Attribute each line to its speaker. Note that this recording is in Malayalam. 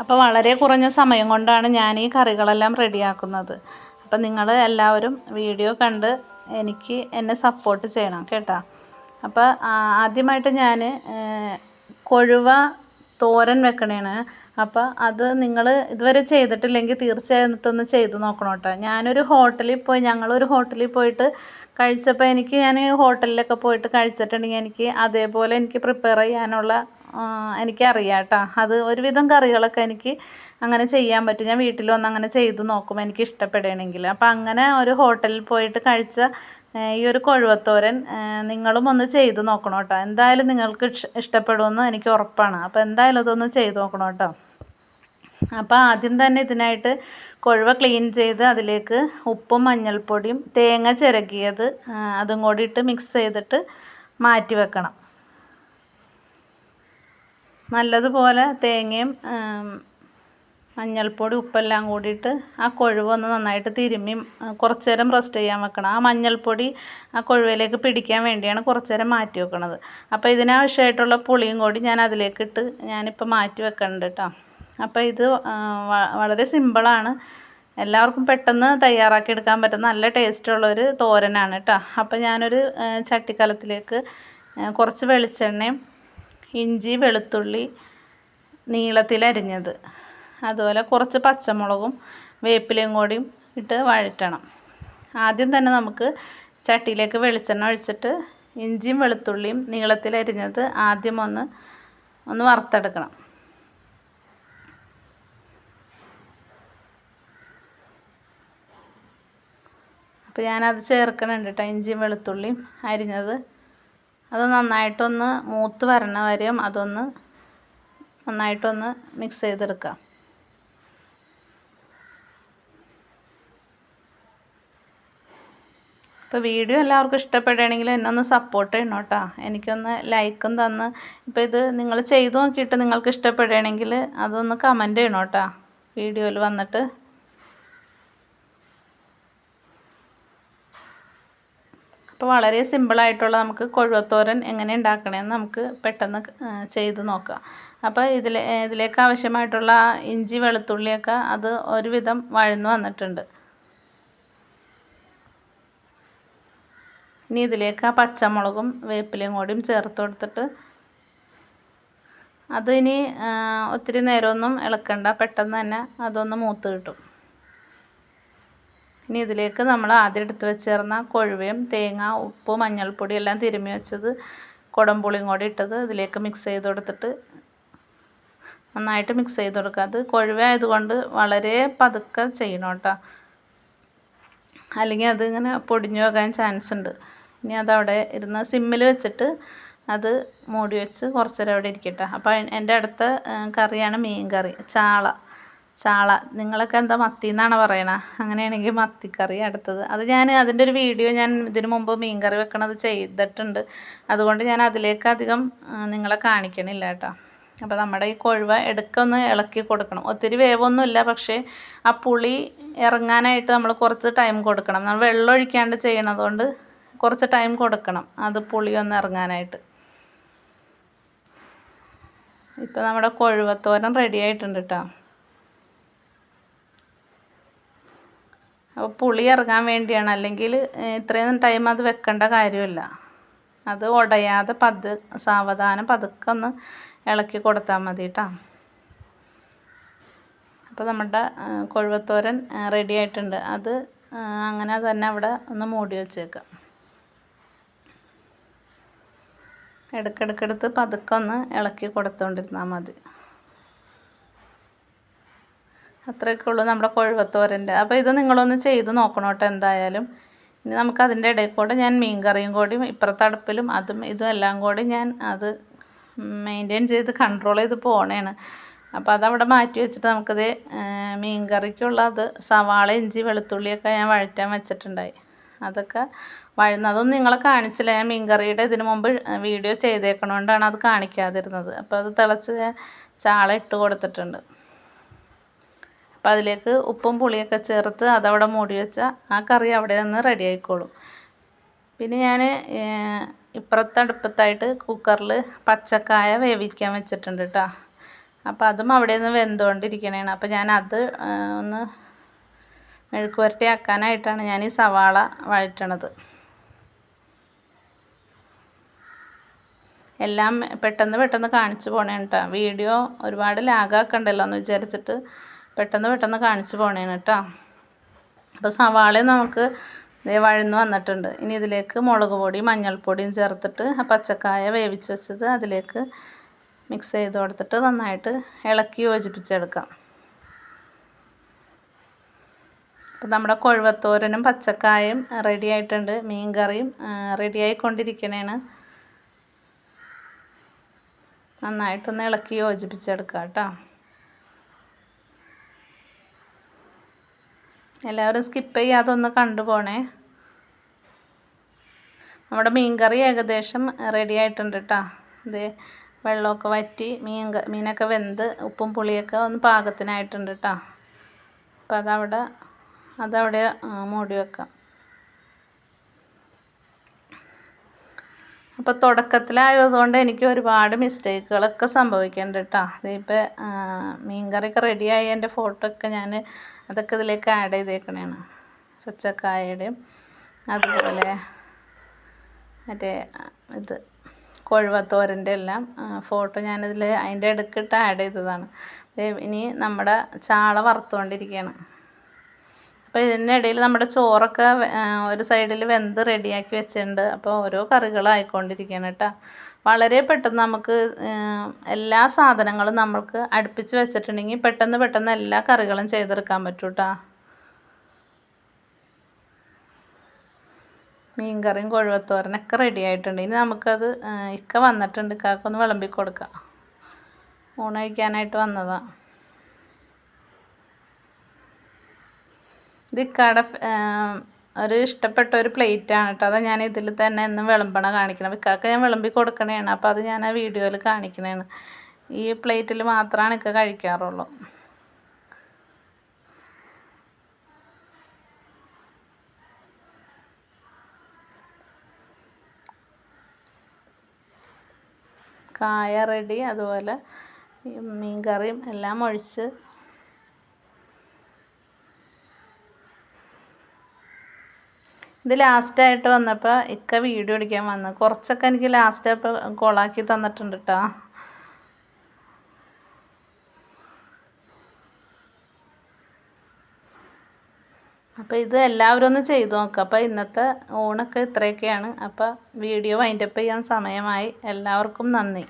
Speaker 1: അപ്പോൾ വളരെ കുറഞ്ഞ സമയം കൊണ്ടാണ് ഞാൻ ഈ കറികളെല്ലാം റെഡിയാക്കുന്നത്. അപ്പം നിങ്ങൾ എല്ലാവരും വീഡിയോ കണ്ട് എനിക്ക് എന്നെ സപ്പോർട്ട് ചെയ്യണം കേട്ടോ. അപ്പോൾ ആദ്യമായിട്ട് ഞാൻ കൊഴുവ തോരൻ വെക്കണേണ്. അപ്പോൾ അത് നിങ്ങൾ ഇതുവരെ ചെയ്തിട്ടില്ലെങ്കിൽ തീർച്ചയായിട്ടും ചെയ്ത് നോക്കണം കേട്ടോ. ഞാനൊരു ഹോട്ടലിൽ പോയി ഞങ്ങളൊരു ഹോട്ടലിൽ പോയിട്ട് കഴിച്ചപ്പോൾ എനിക്ക് ഞാൻ ഹോട്ടലിലൊക്കെ പോയിട്ട് കഴിച്ചിട്ടുണ്ടെങ്കിൽ എനിക്ക് അതേപോലെ എനിക്ക് പ്രിപ്പയർ ചെയ്യാനുള്ള എനിക്കറിയാം കേട്ടോ അത് ഒരുവിധം കറികളൊക്കെ എനിക്ക് അങ്ങനെ ചെയ്യാൻ പറ്റും. ഞാൻ വീട്ടിൽ വന്ന് അങ്ങനെ ചെയ്ത് നോക്കും. എനിക്ക് ഇഷ്ടപ്പെടുകയാണെങ്കിൽ അപ്പോൾ അങ്ങനെ ഒരു ഹോട്ടലിൽ പോയിട്ട് കഴിച്ച ഈ ഒരു കൊഴുവത്തോരൻ നിങ്ങളും ഒന്ന് ചെയ്ത് നോക്കണം കേട്ടോ എന്തായാലും നിങ്ങൾക്ക് ഇഷ്ടപ്പെടുമെന്ന് എനിക്ക് ഉറപ്പാണ്. അപ്പോൾ എന്തായാലും അതൊന്ന് ചെയ്ത് നോക്കണം കേട്ടോ അപ്പോൾ ആദ്യം തന്നെ ഇതിനായിട്ട് കൊഴുവ ക്ലീൻ ചെയ്ത് അതിലേക്ക് ഉപ്പും മഞ്ഞൾപ്പൊടിയും തേങ്ങ ചിരകിയത് അതും കൂടി ഇട്ട് മിക്സ് ചെയ്തിട്ട് മാറ്റി വെക്കണം. നല്ലതുപോലെ തേങ്ങയും മഞ്ഞൾപ്പൊടി ഉപ്പെല്ലാം കൂടിയിട്ട് ആ കൊഴുവൊന്ന് നന്നായിട്ട് തിരുമ്മി കുറച്ച് നേരം റെസ്റ്റ് ചെയ്യാൻ വെക്കണം. ആ മഞ്ഞൾപ്പൊടി ആ കൊഴുവയിലേക്ക് പിടിക്കാൻ വേണ്ടിയാണ് കുറച്ച് നേരം മാറ്റി വെക്കണത്. അപ്പോൾ ഇതിനാവശ്യമായിട്ടുള്ള പുളിയും കൂടി ഞാൻ അതിലേക്ക് ഇട്ട് ഞാനിപ്പോൾ മാറ്റി വെക്കുന്നുണ്ട് കേട്ടോ. അപ്പോൾ ഇത് വളരെ സിമ്പിളാണ്. എല്ലാവർക്കും പെട്ടെന്ന് തയ്യാറാക്കി എടുക്കാൻ പറ്റുന്ന നല്ല ടേസ്റ്റുള്ളൊരു തോരനാണ് കേട്ടോ. അപ്പോൾ ഞാനൊരു ചട്ടിക്കലത്തിലേക്ക് കുറച്ച് വെളിച്ചെണ്ണയും ഇഞ്ചി വെളുത്തുള്ളി നീളത്തിലരിഞ്ഞത്. അതുപോലെ കുറച്ച് പച്ചമുളകും വേപ്പിലയും കൂടിയും ഇട്ട് വഴറ്റണം. ആദ്യം തന്നെ നമുക്ക് ചട്ടിയിലേക്ക് വെളിച്ചെണ്ണ ഒഴിച്ചിട്ട് ഇഞ്ചിയും വെളുത്തുള്ളിയും നീളത്തിലരിഞ്ഞത് ആദ്യം ഒന്ന് ഒന്ന് വറുത്തെടുക്കണം. അപ്പോൾ ഞാനത് ചേർക്കണുണ്ട് കേട്ടോ ഇഞ്ചിയും വെളുത്തുള്ളിയും അരിഞ്ഞത്. അത് നന്നായിട്ടൊന്ന് മൂത്ത് വരണ വരെയും അതൊന്ന് നന്നായിട്ടൊന്ന് മിക്സ് ചെയ്തെടുക്കാം. ഇപ്പോൾ വീഡിയോ എല്ലാവർക്കും ഇഷ്ടപ്പെടുകയാണെങ്കിൽ എന്നെ ഒന്ന് സപ്പോർട്ട് ചെയ്യണം കേട്ടോ. എനിക്കൊന്ന് ലൈക്കും തന്ന്. ഇപ്പോൾ ഇത് നിങ്ങൾ ചെയ്തു നോക്കിയിട്ട് നിങ്ങൾക്ക് ഇഷ്ടപ്പെടുകയാണെങ്കിൽ അതൊന്ന് കമന്റ് ചെയ്യണം കേട്ടോ. വീഡിയോയിൽ വന്നിട്ട് അപ്പോൾ വളരെ സിമ്പിളായിട്ടുള്ള നമുക്ക് കൊഴുവത്തോരൻ എങ്ങനെ ഉണ്ടാക്കണമെന്ന് നമുക്ക് പെട്ടെന്ന് ചെയ്ത് നോക്കാം. അപ്പോൾ ഇതിൽ ഇതിലേക്ക് ആവശ്യമായിട്ടുള്ള ഇഞ്ചി വെളുത്തുള്ളിയൊക്കെ അത് ഒരുവിധം വഴന്നു വന്നിട്ടുണ്ട്. ഇനി ഇതിലേക്ക് ആ പച്ചമുളകും വേപ്പിലയും കൂടിയും ചേർത്ത് കൊടുത്തിട്ട് അത് ഇനി ഒത്തിരി നേരമൊന്നും ഇളക്കണ്ട. പെട്ടെന്ന് തന്നെ അതൊന്ന് മൂത്ത് കിട്ടും. ഇനി ഇതിലേക്ക് നമ്മൾ ആദ്യം എടുത്ത് വെച്ചിരുന്ന കൊഴുവയും തേങ്ങ ഉപ്പ് മഞ്ഞൾപ്പൊടി എല്ലാം തിരുമ്മി വെച്ചത് കുടംപുളിയും കൂടി ഇട്ടത് ഇതിലേക്ക് മിക്സ് ചെയ്ത് കൊടുത്തിട്ട് നന്നായിട്ട് മിക്സ് ചെയ്ത് കൊടുക്കുക. അത് കൊഴുവ ആയതുകൊണ്ട് വളരെ പതുക്കെ ചെയ്യണം കേട്ടോ. അല്ലെങ്കിൽ അതിങ്ങനെ പൊടിഞ്ഞു പോകാൻ ചാൻസ് ഉണ്ട്. ഇനി അതവിടെ ഇരുന്ന് സിമ്മിൽ വെച്ചിട്ട് അത് മൂടി വെച്ച് കുറച്ച് നേരം അവിടെ ഇരിക്കട്ടെ. അപ്പോൾ എന്റെ അടുത്ത കറിയാണ് മീൻ കറി ചാള. ചാള നിങ്ങളൊക്കെ എന്താ മത്തി എന്നാണ് പറയണത് അങ്ങനെയാണെങ്കിൽ മത്തിക്കറി അടുത്തത്. അത് ഞാൻ അതിന്റെ ഒരു വീഡിയോ ഞാൻ ഇതിനു മുമ്പ് മീൻ കറി വെക്കണത് ചെയ്തിട്ടുണ്ട്. അതുകൊണ്ട് ഞാൻ അതിലേക്ക് അധികം നിങ്ങളെ കാണിക്കണില്ല കേട്ടോ. അപ്പോൾ നമ്മുടെ ഈ കൊഴുവ എടുക്കൊന്ന് ഇളക്കി കൊടുക്കണം. ഒത്തിരി വേവൊന്നുമില്ല പക്ഷേ ആ പുളി ഇറങ്ങാനായിട്ട് നമ്മൾ കുറച്ച് ടൈം കൊടുക്കണം. നമ്മൾ വെള്ളം ഒഴിക്കാണ്ട് ചെയ്യണതുകൊണ്ട് കുറച്ച് ടൈം കൊടുക്കണം അത് പുളി ഒന്ന് ഇറങ്ങാനായിട്ട്. ഇപ്പോൾ നമ്മുടെ കൊഴുവത്തോരൻ റെഡി ആയിട്ടുണ്ട് കേട്ടോ. അപ്പോൾ പുളി ഇറങ്ങാൻ വേണ്ടിയാണ്. അല്ലെങ്കിൽ ഇത്രയും ടൈം അത് വെക്കേണ്ട കാര്യമില്ല. അത് ഉടയാതെ പത് സാവധാനം പതുക്കെ ഒന്ന് ഇളക്കി കൊടുത്താൽ മതി കേട്ടോ അപ്പോൾ നമ്മുടെ കൊഴുവത്തോരൻ റെഡി ആയിട്ടുണ്ട്. അത് അങ്ങനെ തന്നെ അവിടെ ഒന്ന് മൂടി വെച്ചേക്കാം. ഇടയ്ക്കിടയ്ക്കെടുത്ത് പതുക്കെ ഒന്ന് ഇളക്കി കൊടുത്തുകൊണ്ടിരുന്നാൽ മതി. അത്രയൊക്കെ ഉള്ളൂ നമ്മുടെ കൊഴുവത്തോരന്റെ. അപ്പോൾ ഇത് നിങ്ങളൊന്ന് ചെയ്ത് നോക്കണം കേട്ടോ എന്തായാലും. ഇനി നമുക്ക് അതിന്റെ ഇടയിൽ കൂടെ ഞാൻ മീൻ കറിയും കൂടി ഇപ്പുറത്തെ അടുപ്പിലും അതും ഇതും എല്ലാം കൂടി ഞാൻ അത് മെയിന്റെയിൻ ചെയ്ത് കൺട്രോൾ ചെയ്ത് പോകണേണ് അപ്പോൾ അതവിടെ മാറ്റി വെച്ചിട്ട് നമുക്കിത് മീൻ കറിക്കുള്ള അത് സവാള ഇഞ്ചി വെളുത്തുള്ളിയൊക്കെ ഞാൻ വഴറ്റാൻ വെച്ചിട്ടുണ്ടായി. അതൊക്കെ വഴുന്ന അതൊന്നും നിങ്ങളെ കാണിച്ചില്ല. ഞാൻ മീൻ കറിയുടെ ഇതിന് മുമ്പ് വീഡിയോ ചെയ്തേക്കണോണ്ടാണ് അത് കാണിക്കാതിരുന്നത്. അപ്പോൾ അത് തിളച്ച് ചാള ഇട്ട് കൊടുത്തിട്ടുണ്ട്. അപ്പോൾ അതിലേക്ക് ഉപ്പും പുളിയൊക്കെ ചേർത്ത് അതവിടെ മൂടി വെച്ചാൽ ആ കറി അവിടെ നിന്ന് റെഡി ആയിക്കോളും. പിന്നെ ഞാൻ ഇപ്പുറത്തെ അടുപ്പത്തായിട്ട് കുക്കറിൽ പച്ചക്കായ വേവിക്കാൻ വെച്ചിട്ടുണ്ട് കേട്ടോ അപ്പോൾ അതും അവിടെ നിന്ന് വെന്തുകൊണ്ടിരിക്കണേണ്. അപ്പോൾ ഞാൻ അത് ഒന്ന് മെഴുക്ക് പുരട്ടി ആക്കാനായിട്ടാണ് ഞാൻ ഈ സവാള വഴറ്റണത്. എല്ലാം പെട്ടെന്ന് പെട്ടെന്ന് കാണിച്ചു പോണേ കേട്ടോ വീഡിയോ ഒരുപാട് ലാഗാക്കണ്ടല്ലോ എന്ന് വിചാരിച്ചിട്ട് പെട്ടെന്ന് പെട്ടെന്ന് കാണിച്ചു പോണേണ് കേട്ടോ അപ്പോൾ സവാള നമുക്ക് വഴന്ന് വന്നിട്ടുണ്ട്. ഇനി ഇതിലേക്ക് മുളക് പൊടി മഞ്ഞൾപ്പൊടിയും ചേർത്തിട്ട് ആ പച്ചക്കായ വേവിച്ച് വെച്ചത് അതിലേക്ക് മിക്സ് ചെയ്ത് കൊടുത്തിട്ട് നന്നായിട്ട് ഇളക്കി യോജിപ്പിച്ചെടുക്കാം. അപ്പം നമ്മുടെ കൊഴുവത്തോരനും പച്ചക്കായും റെഡി ആയിട്ടുണ്ട്. മീൻ കറിയും റെഡി ആയിക്കൊണ്ടിരിക്കണേണ്. നന്നായിട്ടൊന്ന് ഇളക്കി യോജിപ്പിച്ചെടുക്കാം കേട്ടോ എല്ലാവരും സ്കിപ്പ് ചെയ്യാതെ ഒന്ന് കണ്ടു പോണേ. നമ്മുടെ മീൻകറി ഏകദേശം റെഡി ആയിട്ടുണ്ട് കേട്ടോ ഇത് വെള്ളമൊക്കെ വറ്റി മീൻ മീനൊക്കെ വെന്ത് ഉപ്പും പുളിയൊക്കെ ഒന്ന് പാകത്തിനായിട്ടുണ്ട് കേട്ടോ അപ്പം അതവിടെ അതവിടെ മൂടി വെക്കാം. അപ്പോൾ തുടക്കത്തിലായതുകൊണ്ട് എനിക്ക് ഒരുപാട് മിസ്റ്റേക്കുകളൊക്കെ സംഭവിക്കുന്നുണ്ട് കേട്ടോ ഇതിപ്പോൾ മീൻകറിയൊക്കെ റെഡിയായി എന്റെ ഫോട്ടോ ഒക്കെ ഞാൻ അതൊക്കെ ഇതിലേക്ക് ആഡ് ചെയ്തേക്കണേണ്. പച്ചക്കായയുടെയും അതുപോലെ മറ്റേ ഇത് കൊഴുവത്തോരന്റെ എല്ലാം ഫോട്ടോ ഞാനിതിൽ അതിന്റെ ഇടയ്ക്കിട്ട് ആഡ് ചെയ്തതാണ്. ഇനി നമ്മുടെ ചാള വറുത്തുകൊണ്ടിരിക്കുകയാണ് അപ്പോൾ ഇതിന്റെ ഇടയിൽ നമ്മുടെ ചോറൊക്കെ ഒരു സൈഡിൽ വെന്ത് റെഡിയാക്കി വെച്ചിട്ടുണ്ട്. അപ്പോൾ ഓരോ കറികളായിക്കൊണ്ടിരിക്കുകയാണ് കേട്ടോ വളരെ പെട്ടെന്ന് നമുക്ക് എല്ലാ സാധനങ്ങളും നമുക്ക് അടുപ്പിച്ച് വെച്ചിട്ടുണ്ടെങ്കിൽ പെട്ടെന്ന് പെട്ടെന്ന് എല്ലാ കറികളും ചെയ്തെടുക്കാൻ പറ്റും കേട്ടോ മീൻ കറിയും കൊഴുവത്തോരനൊക്കെ റെഡി ആയിട്ടുണ്ട്. ഇനി നമുക്കത് ഇക്ക വന്നിട്ടുണ്ട്. ഇക്കാക്കൊന്ന് വിളമ്പി കൊടുക്കാം. ഊണ് കഴിക്കാനായിട്ട് വന്നതാണ് ഇത് ഇക്കാടെ ഒരു ഇഷ്ടപ്പെട്ട ഒരു പ്ലേറ്റ് ആണ് കേട്ടോ അതാ ഞാൻ ഇതിൽ തന്നെ എന്നും വിളമ്പണ കാണിക്കണം ഇക്കാക്ക് ഞാൻ വിളമ്പി കൊടുക്കണേണ്. അപ്പോൾ അത് ഞാൻ ആ വീഡിയോയിൽ കാണിക്കണേണ്. ഈ പ്ലേറ്റിൽ മാത്രമാണ് ഇക്ക കഴിക്കാറുള്ളൂ. കായ റെഡി അതുപോലെ മീൻ കറിയും എല്ലാം ഒഴിച്ച് ഇത് ലാസ്റ്റായിട്ട് വന്നപ്പോൾ ഇക്ക വീഡിയോ എടുക്കാൻ വന്ന്. കുറച്ചൊക്കെ എനിക്ക് ലാസ്റ്റ് അപ്പോൾ കോളാക്കി തന്നിട്ടുണ്ട് കേട്ടോ അപ്പോൾ ഇത് എല്ലാവരും ഒന്ന് ചെയ്തു നോക്കുക അപ്പോൾ ഇന്നത്തെ ഊണൊക്കെ ഇത്രയൊക്കെയാണ്. അപ്പോൾ വീഡിയോ വൈൻഡപ്പ് ചെയ്യാൻ സമയമായി. എല്ലാവർക്കും നന്ദി.